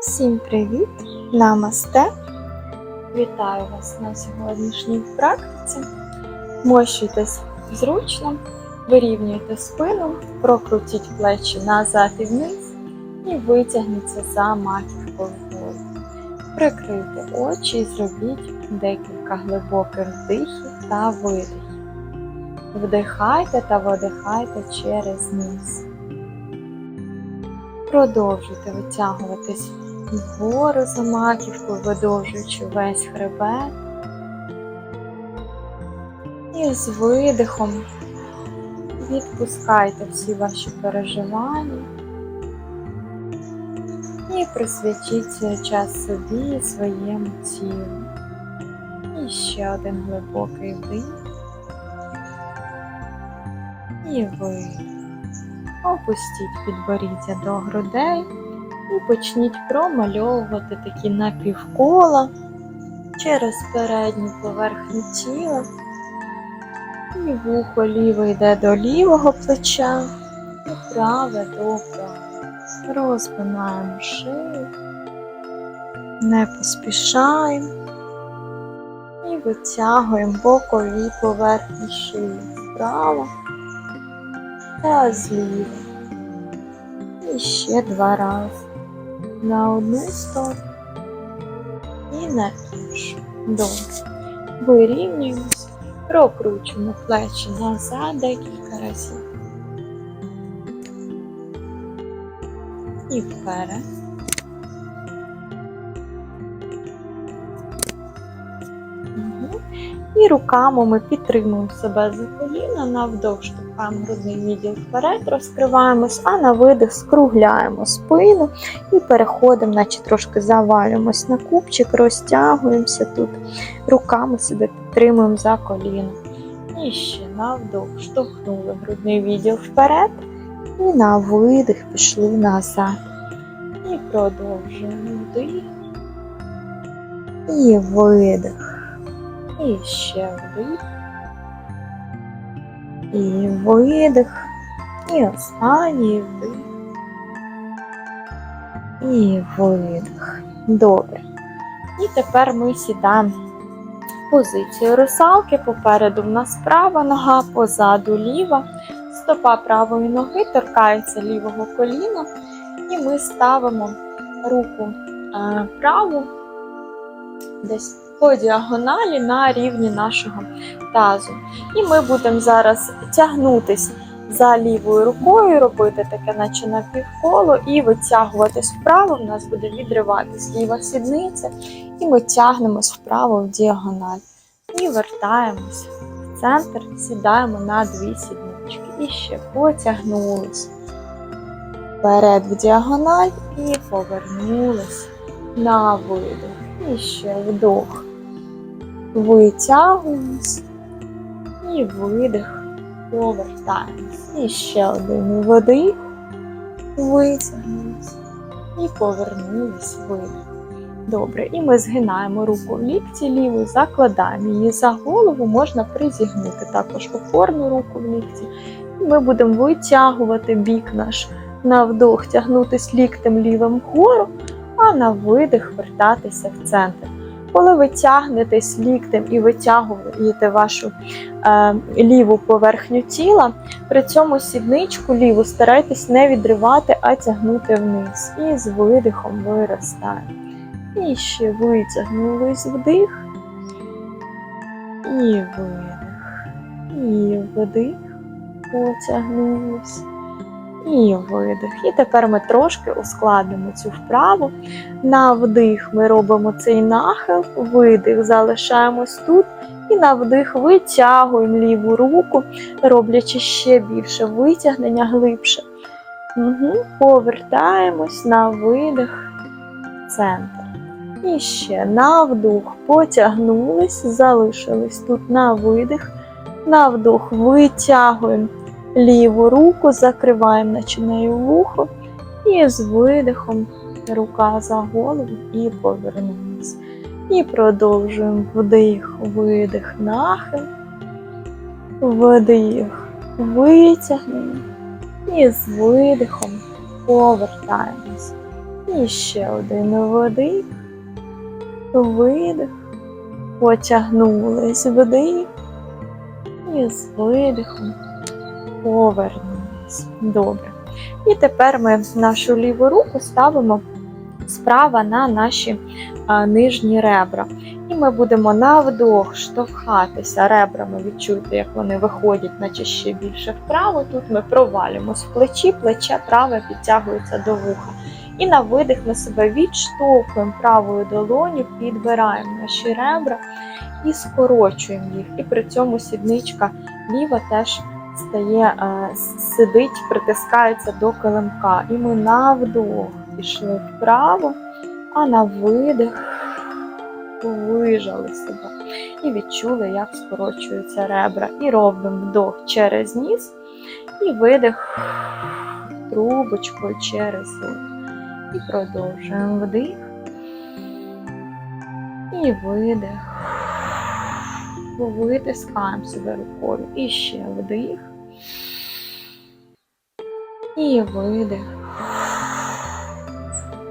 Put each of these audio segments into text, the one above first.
Всім привіт! Намасте! Вітаю вас на сьогоднішній практиці. Мощуйтесь зручно, вирівнюйте спину, прокрутіть плечі назад і вниз і витягніться за маківкою вгору. Прикрийте очі і зробіть декілька глибоких вдихів та видихів. Вдихайте та видихайте через ніс. Продовжуйте витягуватись вгору за маківкою, видовжуючи весь хребет. І з видихом відпускайте всі ваші переживання. І присвячіть час собі і своєму тілу. І ще один глибокий вдих. І видих. Опустіть підборіддя до грудей і почніть промальовувати такі напівкола через передню поверхню тіла. І вухо ліве йде до лівого плеча, і праве до правого. Розпинаємо шию, не поспішаємо і витягуємо бокові поверхні шиї вправо та зліва. І ще два рази. На одну сторону і на іншу. Добре. Вирівнюємося, прокручуємо плечі назад декілька разів. І вперед. І руками ми підтримуємо себе за коліна, навдовж штовхаємо грудний відділ вперед, розкриваємось, а на видих скругляємо спину і переходимо, наче трошки завалюємось на купчик, розтягуємося тут, руками себе підтримуємо за коліно. І ще навдовж штовхнули грудний відділ вперед, і на видих пішли назад. І продовжуємо вдих. І видих. І ще вдих. І видих. І останній вдих. І видих. Добре. І тепер ми сідаємо в позицію русалки. Попереду в нас права нога, позаду ліва. Стопа правої ноги торкається лівого коліна. І ми ставимо руку е, праву десь по діагоналі на рівні нашого тазу. І ми будемо зараз тягнутись за лівою рукою, робити таке, наче напівколо, і витягуватись вправо. У нас буде відриватись ліва сідниця, і ми тягнемось вправо в діагональ. І вертаємось в центр, сідаємо на дві сіднички. І ще потягнулись вперед в діагональ і повернулись на видих. І ще вдох. Витягуємось. І видих. Повертаємось. І ще один вдих. Витягнулись. І повернулись видих. Добре, і ми згинаємо руку в лікті ліву, закладаємо її за голову, можна призігнути також опорну руку в лікті. І ми будемо витягувати бік наш на вдох, тягнутись ліктем лівим вгору, а на видих вертатися в центр. Коли ви тягнетесь ліктем і витягуєте вашу е, ліву поверхню тіла, при цьому сідничку ліву старайтесь не відривати, а тягнути вниз. І з видихом виростаємо. І ще витягнулись вдих. І видих. І вдих. Потягнулись. І видих. І тепер ми трошки ускладнимо цю вправу. На вдих ми робимо цей нахил, видих, залишаємось тут. І на вдих витягуємо ліву руку, роблячи ще більше витягнення глибше. Угу. Повертаємось на видих центр. І ще на вдох потягнулись, залишились тут на видих. На вдох витягуємо ліву руку, закриваємо наче нею вухо. І з видихом рука за голову і повернулись. І продовжуємо вдих, видих, нахил. Вдих, витягнемо. І з видихом повертаємось. І ще один вдих, видих, потягнулись вдих. І з видихом повернулись. Добре. І тепер ми нашу ліву руку ставимо справа на наші а, нижні ребра. І ми будемо на вдох штовхатися ребрами, відчуйте, як вони виходять, наче ще більше вправо. Тут ми провалюємось в плечі, плече праве підтягується до вуха. І на видих ми себе відштовхуємо правою долоню, підбираємо наші ребра і скорочуємо їх. І при цьому сідничка ліва теж стає, е, сидить, притискається до килимка. І ми на вдох пішли вправо, а на видих вижали себе. І відчули, як скорочуються ребра. І робимо вдох через ніс, і видих трубочкою через рот. І продовжуємо вдих. І видих. Витискаємо себе рукою. І ще вдих. І видих.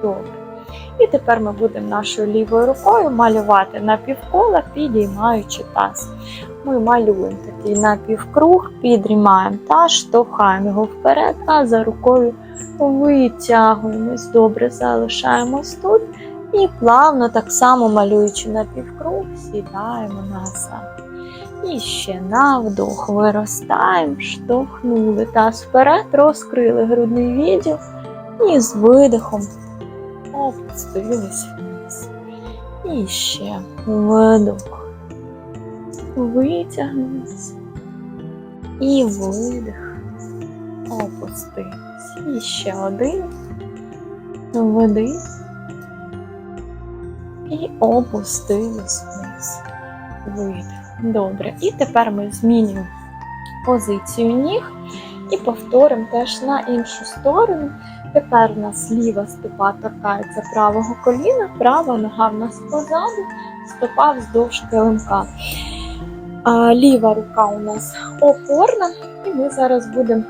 Добре. І тепер ми будемо нашою лівою рукою малювати напівкола, підіймаючи таз. Ми малюємо такий напівкруг, підрімаємо таз, штовхаємо його вперед, а за рукою витягуємось. Добре, залишаємось тут. І плавно, так само малюючи напівкруг, сідаємо назад. І ще на вдох виростаємо, штовхнули таз вперед, розкрили грудний відділ і з видихом опустились вниз. І ще вдох. Витягнулись. І видих. Опустились. І ще один. Вдих. І опустились вниз. Видих. Добре. І тепер ми змінюємо позицію ніг і повторимо теж на іншу сторону. Тепер у нас ліва стопа торкається правого коліна, права нога в нас позаду, стопа вздовж килимка. А ліва рука у нас опорна, і ми зараз будемо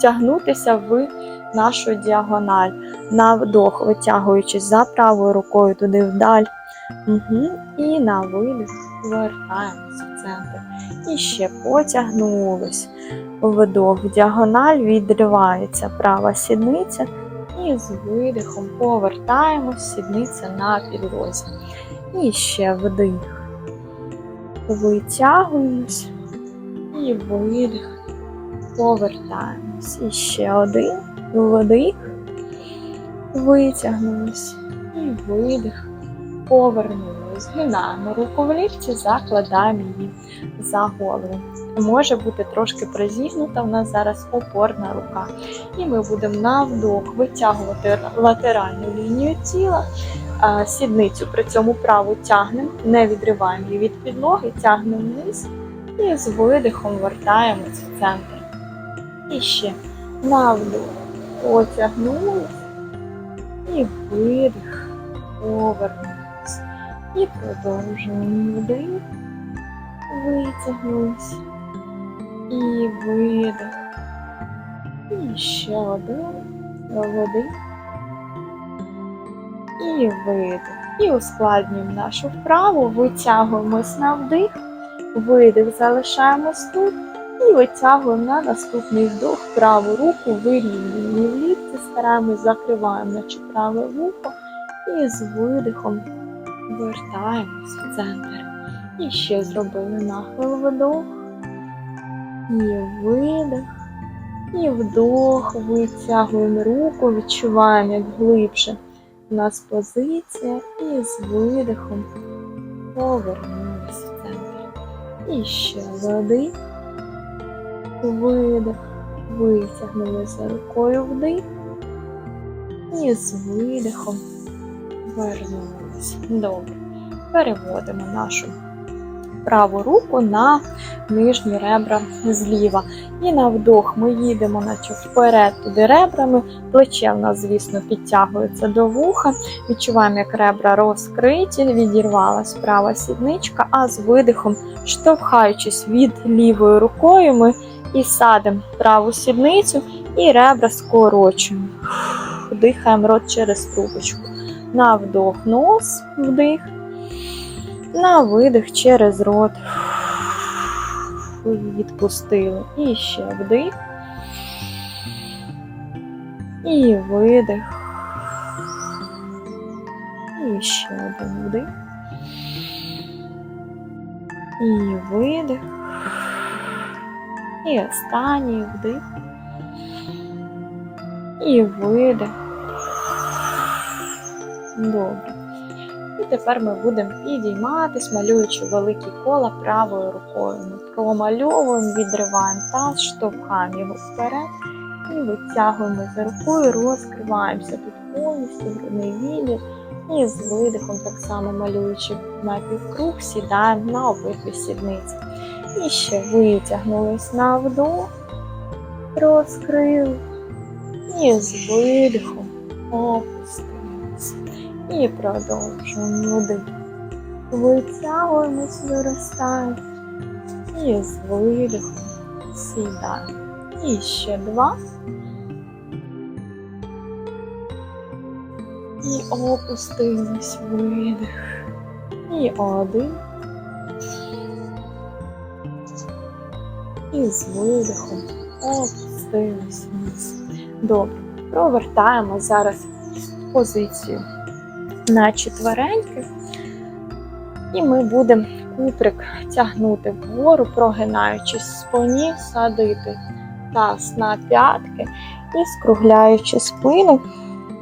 тягнутися в нашу діагональ. На вдох, витягуючись за правою рукою туди вдаль. Угу. І на видих вертаємося в центр. І ще потягнулись. Вдох в діагональ, відривається права сідниця. І з видихом повертаємось, сідниця на підлозі. І ще вдих. Витягуємось. І видих. Повертаємось. І ще один. Вдих. Витягнулись. І видих. Повернулись. Згинаємо руку в лікті, закладаємо її за голову. Може бути трошки призігнута, в нас зараз опорна рука. І ми будемо на вдох витягувати латеральну лінію тіла, сідницю при цьому праву тягнемо, не відриваємо її від підлоги, тягнемо вниз і з видихом вертаємось в центр. І ще на вдох потягнулись і видих, повернулись. І продовжуємо вдих, витягнулись. І видих. І ще один. Вдих. І видих. І ускладнюємо нашу вправу, витягуємось на вдих, видих, залишаємось тут. І витягуємо на наступний вдох праву руку, вирівнюємо лікті, стараємось закриваємо наче праве вухо і з видихом вертаємось в центр. І ще зробили нахил вдох. І видих. І вдох, витягуємо руку, відчуваємо, як глибше у нас позиція. І з видихом повернулися в центр. І ще вдих, видих, витягнулися рукою вдих. І з видихом вернулися. Добре. Переводимо нашу праву руку на нижні ребра зліва. І на вдох ми їдемо наче вперед туди ребрами. Плече в нас, звісно, підтягується до вуха. Відчуваємо, як ребра розкриті, відірвалась права сідничка, а з видихом, штовхаючись від лівою рукою, ми і садимо праву сідницю і ребра скорочуємо. Дихаємо рот через трубочку. На вдох нос, вдих. На видих через рот. Відпустили. І ще вдих. І видих. І ще один вдих. І видих. І останній вдих. І видих. Добре. І тепер ми будемо підійматись, малюючи великі кола правою рукою. Ми промальовуємо, відриваємо таз, штовхаємо його вперед і витягуємо за рукою, розкриваємося тут повністю, грудний відділ. І з видихом, так само малюючи напівкруг, сідаємо на обидві сідниці. І ще витягнулись на вдох, розкрили. І з видихом опустилися. І продовжуємо вдих. Витягуємось, виростаємо. І з видихом сідаємо. І ще два. І опустились видих. І один. І з видихом опустились вниз. Добре. Провертаємо зараз позицію на четвереньки. І ми будемо куприк тягнути вгору, прогинаючись в спині, садити таз на п'ятки і скругляючи спину.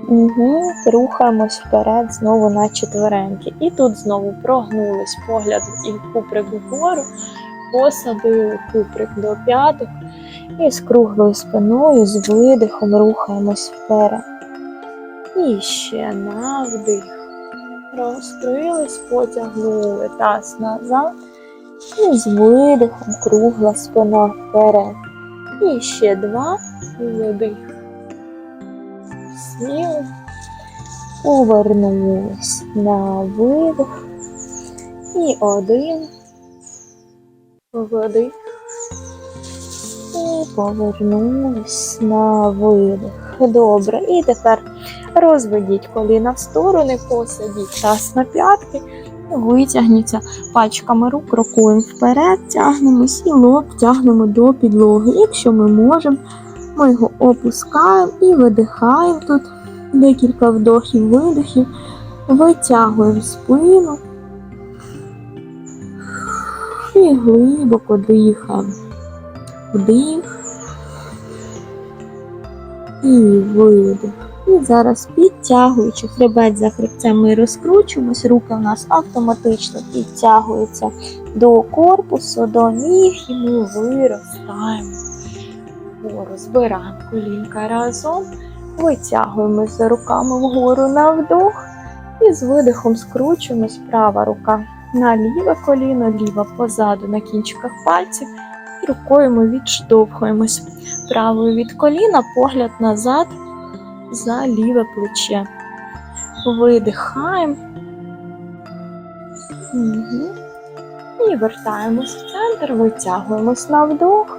Угу, Рухаємось вперед знову на четвереньки. І тут знову прогнулись погляд і куприк вгору, посадили куприк до п'яток і з круглою спиною, з видихом рухаємось вперед. І ще на вдих. Розкрились, потягнули таз назад. І з видихом кругла спина вперед. І ще два. Вдих. Сіли. Повернулись на видих. І один. Вдих. І повернулись на видих. Добре. І тепер розведіть коліна в сторони, посадіть таз на п'ятки. Витягніться пальчиками рук, рукою вперед, тягнемось і лоб тягнемо до підлоги. Якщо ми можемо, ми його опускаємо і видихаємо тут декілька вдохів, видихів, витягуємо спину і глибоко дихаємо. Вдих і видих. І зараз підтягуючи хребет за хребцем, ми розкручуємось, руки у нас автоматично підтягуються до корпусу, до ніг, і ми виростаємо. Вгору збираємо колінка разом, витягуємось за руками вгору на вдох і з видихом скручуємось права рука на ліве коліно, ліва позаду на кінчиках пальців. І рукою ми відштовхуємось правою від коліна, погляд назад за ліве плече. Видихаємо. Угу. І вертаємось в центр, витягуємось на вдох.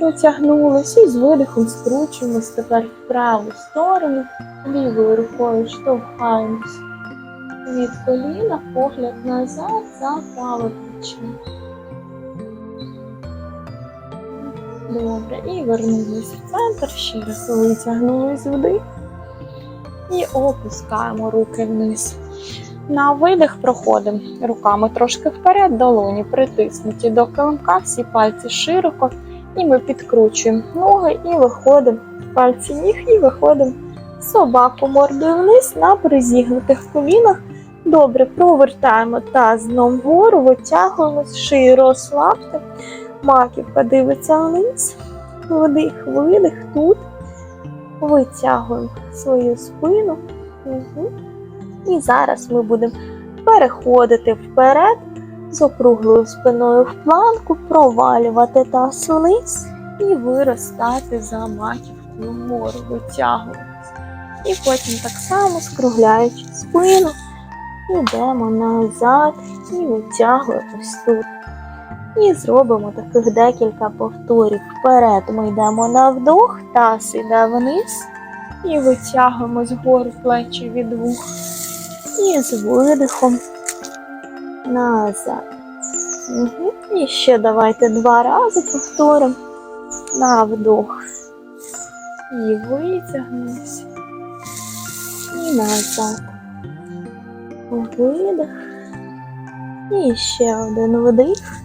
Потягнулись і з видихом скручуємось тепер в праву сторону, лівою рукою штовхаємось від коліна, погляд назад за праве плече. Добре, і вернулись в центр, ще раз витягнулись вдих і опускаємо руки вниз. На видих проходимо руками трошки вперед, долоні притиснуті до килимка, всі пальці широко, і ми підкручуємо ноги і виходимо пальці ніг, і виходимо собаку мордою вниз на призігнутих колінах. Добре, провертаємо таз вгору, витягуємось, шию розслабте. Маківка дивиться вниз, вдих, видих тут. Витягуємо свою спину. Угу. І зараз ми будемо переходити вперед з округлою спиною в планку, провалювати таз вниз і виростати за маківкою вгору, витягуватися. І потім так само скругляючи спину, йдемо назад і витягуємось тут. І зробимо таких декілька повторів. Вперед ми йдемо на вдох, таз іде вниз. І витягуємось вгору плечі від вух. І з видихом назад. Угу. І ще давайте два рази повторимо. На вдох. І витягнемось. І назад. Видих. І ще один вдих.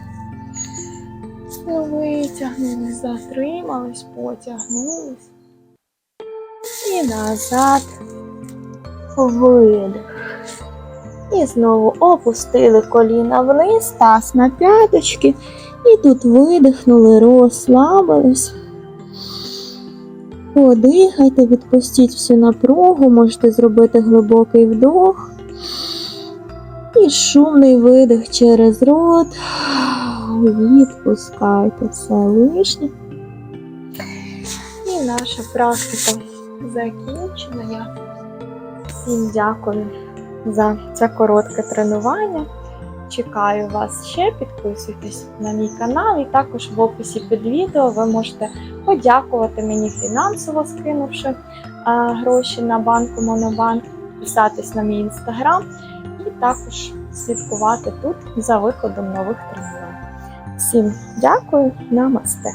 Витягнулись, затримались, потягнулись. І назад. Видих. І знову опустили коліна вниз, таз на п'яточки. І тут видихнули, розслабились. Подихайте, відпустіть всю напругу, можете зробити глибокий вдох. І шумний видих через рот. Відпускайте все лишнє. І наша практика закінчена. Я всім дякую за це коротке тренування. Чекаю вас ще, підписуйтесь на мій канал, і також в описі під відео ви можете подякувати мені фінансово, скинувши гроші на банку Монобанк, підписатись на мій інстаграм і також слідкувати тут за викладом нових тренувань. Всім дякую, намасте!